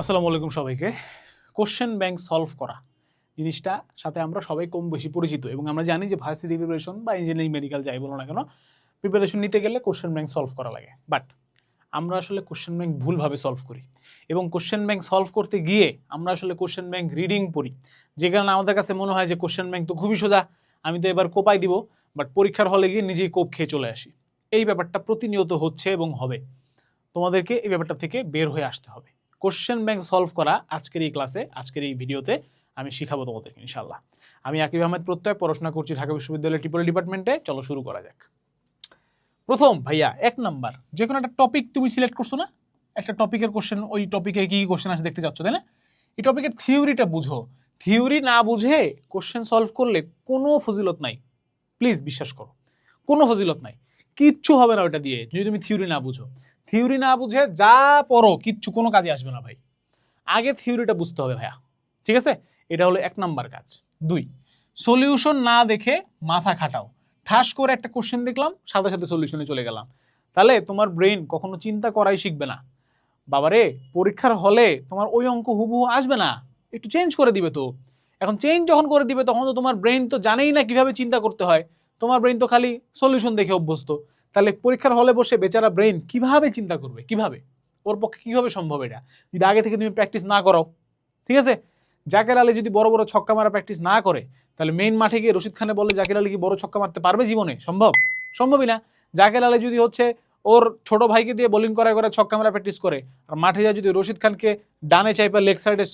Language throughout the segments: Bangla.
আসসালামু আলাইকুম সবাইকে। কোশ্চেন ব্যাংক সলভ করা। জিনিসটা সাথে আমরা সবাই কম বেশি পরিচিত এবং আমরা জানি যে ভার্সিটি প্রিপারেশন বা ইঞ্জিনিয়ারিং মেডিকেল যাই বলো না কেন প্রিপারেশন নিতে গেলে কোশ্চেন ব্যাংক সলভ করা লাগে। বাট আমরা আসলে কোশ্চেন ব্যাংক ভুলভাবে সলভ করি। এবং কোশ্চেন ব্যাংক সলভ করতে গিয়ে আমরা আসলে কোশ্চেন ব্যাংক রিডিং পড়ি। যে কারণে আমাদের কাছে মনে হয় যে কোশ্চেন ব্যাংক তো খুবই সোজা, আমি তো এবার কোপাই দিব বাট পরীক্ষার হলে গিয়ে নিজেই কোপ খেয়ে চলে আসি। এই ব্যাপারটা প্রতিনিয়ত হচ্ছে এবং হবে। তোমাদেরকে এই ব্যাপারটা থেকে বের হয়ে আসতে হবে। কোশ্চেন ব্যাংক সলভ করা আজকের এই ক্লাসে আজকের এই ভিডিওতে আমি শিখাবো তোমাদেরকে ইনশাল্লাহ আমি আকিব আহমেদ প্রত্যয়, পড়াশোনা করছি ঢাকা বিশ্ববিদ্যালয়ের টিপলি ডিপার্টমেন্টে চলো শুরু করা যাক। প্রথম ভাইয়া, এক নাম্বার যে কোনো একটা টপিক তুমি সিলেক্ট করছ না? একটা টপিকের কোশ্চেন ওই টপিকে কি কোশ্চেন আসে দেখতে চাচ্ছ, তাই না? এই টপিকের থিওরিটা বুঝো। থিওরি না বুঝে কোশ্চেন সলভ করলে কোনো ফজিলত নাই। প্লিজ বিশ্বাস করো, কোনো ফজিলত নাই। কিচ্ছু হবে না ওটা দিয়ে, যদি তুমি থিওরি না বুঝো। থিওরি না বুঝে যা পড়ো, কিচ্ছু কোনো কাজে আসবে না ভাই। আগে থিওরিটা বুঝতে হবে ভাইয়া, ঠিক আছে? এটা হলো এক নাম্বার কাজ। দুই সলিউশন না দেখে মাথা খাটাও। ঠাস করে একটা কোশ্চেন দেখলাম, সাথে সাথে সলিউশনে চলে গেলাম। তাহলে তোমার ব্রেন কখনো চিন্তা করাই শিখবে না। বাবারে, পরীক্ষার হলে তোমার ওই অঙ্ক হুবহু আসবে না। একটু চেঞ্জ করে দিবে তো। এখন চেঞ্জ যখন করে দিবে, তখন তো তোমার ব্রেন তো জানেই না কীভাবে চিন্তা করতে হয়। তোমার ব্রেন তো খালি সলিউশন দেখে অভ্যস্ত। তাহলে পরীক্ষার হলে বসে বেচারা ব্রেন কীভাবে চিন্তা করবে? কীভাবে? ওর পক্ষে কীভাবে সম্ভব এটা? যদি আগে থেকে তুমি প্র্যাকটিস না করো, ঠিক আছে? জাকের আলী যদি বড় বড় ছক্কা মারা প্র্যাকটিস না করে, তাহলে মেইন মাঠে গিয়ে রশিদ খানে বলে জাকের আলী কি বড় ছক্কা মারতে পারবে জীবনে? সম্ভব? সম্ভবই না। জাকের আলী যদি হচ্ছে ওর ছোট ভাইকে দিয়ে বোলিং করায় করে ছক্কা মারা প্র্যাকটিস করে, আর মাঠে যায় যদি রশিদ খানকে ডানে চাইপা লেগ সাইডে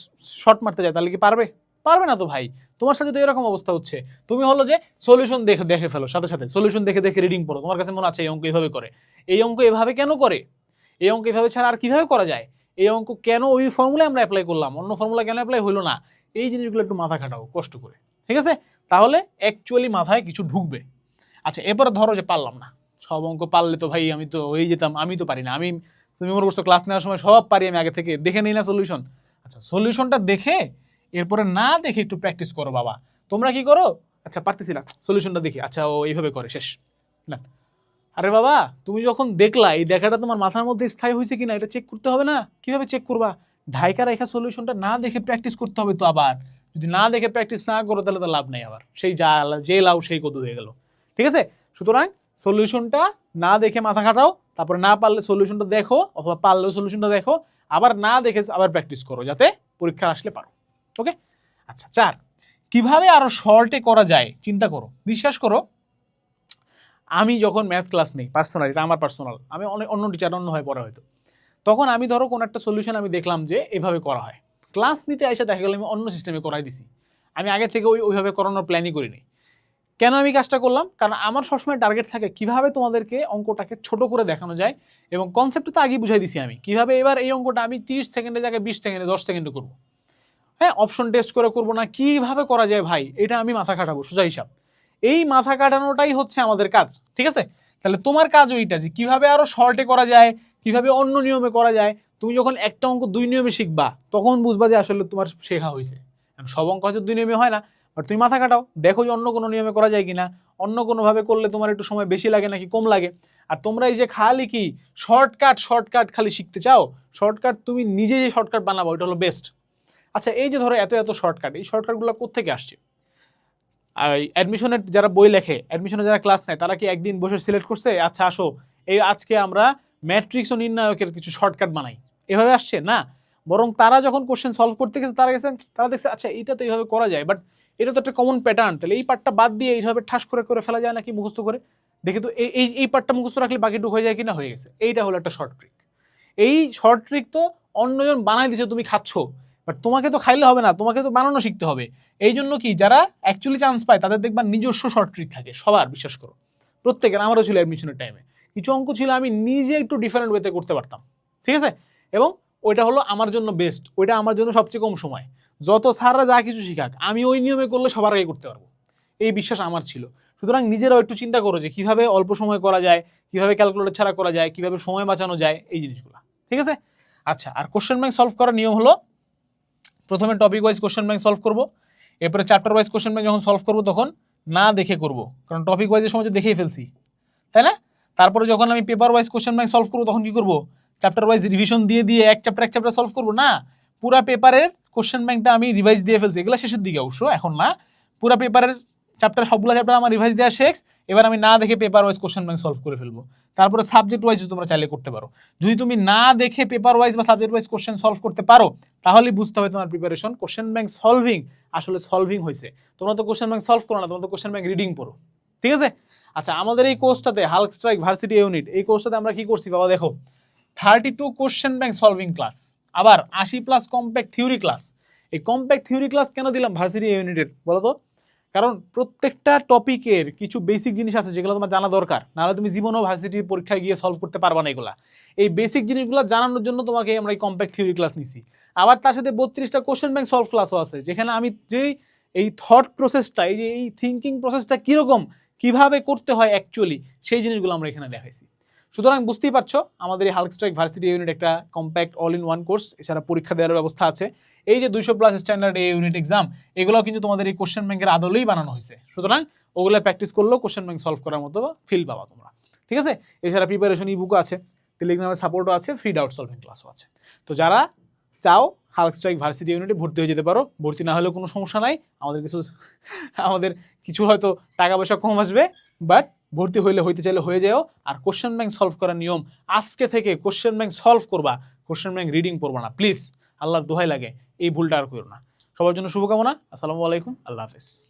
শট মারতে যায়, তাহলে কি পারবে? পারবে না তো ভাই? তোমার সাথে তো এরকম অবস্থা হচ্ছে। তুমি হলো যে সলিউশন দেখে দেখে ফেলো, সাথে সাথে। সলিউশন দেখে দেখে রিডিং পড়ো। তোমার কাছে মনে আছে, এই অঙ্ক এভাবে করে। এই অঙ্ক এভাবে কেন করে? এই অঙ্ক এভাবে ছাড়া আর কীভাবে করা যায়? এই অঙ্ক কেন ওই ফর্মুলা আমরা অ্যাপ্লাই করলাম? অন্য ফর্মুলা কেন অ্যাপ্লাই হলো না? এই জিনিসগুলো একটু মাথা খাটাও, কষ্ট করে। ঠিক আছে? তাহলে অ্যাকচুয়ালি মাথায় কিছু ঢুকবে। আচ্ছা এরপরে ধরো যে পারলাম না। সব অঙ্ক পারলে তো ভাই আমি তো হয়ে যেতাম, আমি তো পারি না। আমি, তুমি মনে করছ ক্লাস নেওয়ার সময় সব পারি, আমি আগে থেকে দেখে নিই না সলিউশন আচ্ছা সলিউশনটা দেখে এরপরে না দেখে একটু প্র্যাকটিস করো বাবা। তোমরা কি করো? আচ্ছা পারতেছি না। সলিউশনটা দেখি। আচ্ছা ও এইভাবে করে, শেষ। না আরে বাবা, তুমি যখন দেখলা, এই দেখাটা তোমার মাথার মধ্যে স্থায়ী হয়েছে কিনা, এটা চেক করতে হবে না? কীভাবে চেক করবা? ঢাইকা রেখা সলিউশনটা না দেখে প্র্যাকটিস করতে হবে তো আবার। যদি না দেখে প্র্যাকটিস না করো, তাহলে তো লাভ নেই আবার। সেই যা যে লাউ, সেই কদু হয়ে গেল। ঠিক আছে? সুতরাং সলিউশনটা না দেখে মাথা খাটাও তারপরে না পারলে সলিউশনটা দেখো, অথবা পারলেও সলিউশনটা দেখো। আবার না দেখে আবার প্র্যাকটিস করো, যাতে পরীক্ষা আসলে পারো। ওকে আচ্ছা চার। কীভাবে আরও শর্টে করা যায়? চিন্তা করো, বিশ্বাস করো, আমি যখন ম্যাথ ক্লাস নেই পার্সোনাল এটা আমার পার্সোনাল আমি অনেক, অন্য টিচার অন্য হয় পড়া হয়তো। তখন আমি ধরো কোনো একটা সলিউশন আমি দেখলাম যে এভাবে করা হয়। ক্লাস নিতে এসে দেখা গেল আমি অন্য সিস্টেমে করাই দিছি। আমি আগে থেকে ওই, ওইভাবে করানোর প্ল্যানই করিনি। কেন আমি কাজটা করলাম? কারণ আমার সবসময় টার্গেট থাকে কীভাবে তোমাদেরকে অঙ্কটাকে ছোট করে দেখানো যায় এবং কনসেপ্ট তো আগেই বুঝাই দিছি আমি। কীভাবে এবার এই অঙ্কটা আমি তিরিশ সেকেন্ডের জায়গায় বিশ সেকেন্ডে, দশ সেকেন্ডে করব? হ্যাঁ অপশন টেস্ট করে করব না, কীভাবে করা যায় ভাই? এটা আমি মাথা কাটাবো সোজা হিসাব। এই মাথা কাটানোটাই হচ্ছে আমাদের কাজ, ঠিক আছে? তাহলে তোমার কাজ ওইটা যে কীভাবে আরও শর্টে করা যায়, কীভাবে অন্য নিয়মে করা যায়। তুমি যখন একটা অঙ্ক দুই নিয়মে শিখবা, তখন বুঝবা যে আসলে তোমার শেখা হয়েছে কারণ সব অঙ্ক হয়তো দুই নিয়মে হয় না বাট তুমি মাথা কাটাও দেখো যে অন্য কোনো নিয়মে করা যায় কিনা। অন্য কোনোভাবে করলে তোমার একটু সময় বেশি লাগে নাকি কম লাগে। আর তোমরা এই যে খালি কি শর্টকাট শর্টকাট খালি শিখতে চাও? শর্টকাট তুমি নিজে যে শর্টকাট বানাবো, ওইটা হলো বেস্ট আচ্ছা এই যে ধরো এত এত শর্টকাট এই শর্টকাটগুলো কোথেকে আসছে? অ্যাডমিশনের যারা বই লেখে অ্যাডমিশনে যারা ক্লাস নেয়, তারা কি একদিন বসে সিলেক্ট করছে আচ্ছা আসো, এই আজকে আমরা ম্যাট্রিক্স ও নির্ণায়কের কিছু শর্টকাট বানাই। এভাবে আসছে? না। বরং তারা যখন কোশ্চেন সলভ করতে গেছে, তারা গেছেন, তারা দেখছে আচ্ছা এটা তো এইভাবে করা যায় বাট এটা তো একটা কমন প্যাটার্ন তাহলে এই পার্টটা বাদ দিয়ে এইভাবে ঠাস করে করে ফেলা যায় নাকি মুখস্থ করে? দেখে তো, এই এই এই পার্টটা মুখস্থ রাখলে বাকিটুকু হয়ে যায় কিনা? হয়ে গেছে। এইটা হলো একটা শর্ট ট্রিক এই শর্ট ট্রিক তো অন্যজন বানাই দিছে, তুমি খাচ্ছ। বাট তোমাকে তো খাইলে হবে না, তোমাকে তো বানানো শিখতে হবে। এই জন্য কি, যারা অ্যাকচুয়ালি চান্স পায়, তাদের দেখবার নিজস্ব শর্ট ট্রিক থাকে, সবার, বিশ্বাস করো। প্রত্যেকের, আমারও ছিল অ্যাডমিশনের টাইমে কিছু অঙ্ক ছিল, আমি নিজে একটু ডিফারেন্ট ওয়েতে করতে পারতাম। ঠিক আছে? এবং ওইটা হলো আমার জন্য বেস্ট ওইটা আমার জন্য সবচেয়ে কম সময়। যত স্যাররা যা কিছু শিখাক, আমি ওই নিয়মে করলে সবার আগে করতে পারব। এই বিশ্বাস আমার ছিল। সুতরাং নিজেরাও একটু চিন্তা করো যে, কীভাবে অল্প সময় করা যায়, কীভাবে ক্যালকুলেটর ছাড়া করা যায়, কীভাবে সময় বাঁচানো যায়, এই জিনিসগুলো। ঠিক আছে? আচ্ছা আর কোশ্চেন ব্যাংক সলভ করার নিয়ম হলো প্রথমে topic wise question bank solve করব, এরপরে চ্যাপ্টার ওয়াইজ কোশ্চেন ব্যাংক যখন সলভ করব তখন না দেখে করব, কারণ টপিক ওয়াইজের সময় তো দেখেই ফেলছি, তাই না? তারপরে যখন আমি paper wise question bank solve করব তখন কি করব? চ্যাপ্টার ওয়াইজ রিভিশন দিয়ে দিয়ে এক চ্যাপ্টার এক চ্যাপ্টার সলভ করব? না, পুরা পেপারের কোশ্চেন ব্যাংকটা আমি রিভাইজ দিয়ে ফেলছি, এগুলো শেষের দিকে অবশ্য, এখন না, পুরা পেপারের চ্যাপ্টার সবগুলো চ্যাপ্টার আমার রিভাইজ দেওয়া শেষ। এবার আমি না দেখে paper wise question bank solve করে ফেলব। তারপরে সাবজেক্ট ওয়াইজ তোমরা চাইলে করতে পারো। যদি তুমি না দেখে পেপার ওয়াইজ বা সাবজেক্ট ওয়াইজ কোশ্চেন সলভ করতে পারো তাহলে বুঝতে হবে তোমার প্রিপারেশন কোশ্চেন ব্যাংক সলভিং আসলে সলভিং হয়েছে তোমরা তো কোশ্চেন ব্যাংক সলভ করো না, তোমরা তো কোশ্চেন ব্যাংক রিডিং পড়ো। ঠিক আছে? আচ্ছা আমাদের এই কোর্সটাতে হাল্ক স্ট্রাইক ভার্সিটি ইউনিট এই কোর্সটাতে আমরা কি করছি বাবা দেখো? Thirty two question bank solving class আবার আশি প্লাস কম্প্যাক্ট থিওরি ক্লাস এই কম্প্যাক্ট থিওরি ক্লাস কেন দিলাম ভার্সিটি ইউনিটের বলো তো? কারণ প্রত্যেকটা টপিকের কিছু বেসিক জিনিস আছে যেগুলো তোমার জানা দরকার। নাহলে তুমি জীবনেও ভার্সিটির পরীক্ষায় গিয়ে সলভ করতে পারবা না এগুলা। এই বেসিক জিনিসগুলো জানানোর জন্য তোমাকে আমরা এই কম্প্যাক্ট থিওরি ক্লাস নিছি। আবার তার সাথে বত্রিশটা কোশ্চেন ব্যাংক সলভ ক্লাসও আছে, যেখানে আমি যেই এই থট প্রসেসটা এই যে এই থিঙ্কিং প্রসেসটা কীরকম, কীভাবে করতে হয় অ্যাকচুয়ালি সেই জিনিসগুলো আমরা এখানে দেখাইছি। সুতরাং বুঝতেই পারছ, আমাদের এই হাল্ক স্ট্রাইক ভার্সিটি ইউনিট একটা compact all in one course এছাড়া পরীক্ষা দেওয়ার ব্যবস্থা আছে। এই যে দুইশো প্লাস স্ট্যান্ডার্ড এই ইউনিট এক্সাম এগুলো কিন্তু তোমাদের এই কোশ্চেন ব্যাংকের আদলেই বানানো হয়েছে। সুতরাং ওগুলো প্র্যাকটিস করলেও কোশ্চেন ব্যাংক সলভ করার মতো ফিল পাবা তোমরা। ঠিক আছে? এছাড়া প্রিপারেশন ই বুকও আছে টেলিগ্রামের সাপোর্টও আছে ফ্রি ডাউট সলভিং ক্লাসও আছে। তো যারা চাও হাল্ক স্ট্রাইক ভার্সিটি ইউনিটে ভর্তি হয়ে যেতে পারো, ভর্তি না হলেও কোনো সমস্যা নাই। আমাদের কিছু আমাদের কিছু হয়তো টাকা পয়সা কম আসবে বাট ভর্তি হইলে, হইতে চাইলে হয়ে যাও আর কোশ্চেন ব্যাংক সলভ করার নিয়ম, আজকে থেকে কোশ্চেন ব্যাংক সলভ করবা কোশ্চেন ব্যাংক রিডিং করবা না। প্লিজ আল্লাহর দোহাই লাগে। এই ভুলটা আর করো না। সবার জন্য শুভকামনা। আসসালামু আলাইকুম। আল্লাহ হাফেজ।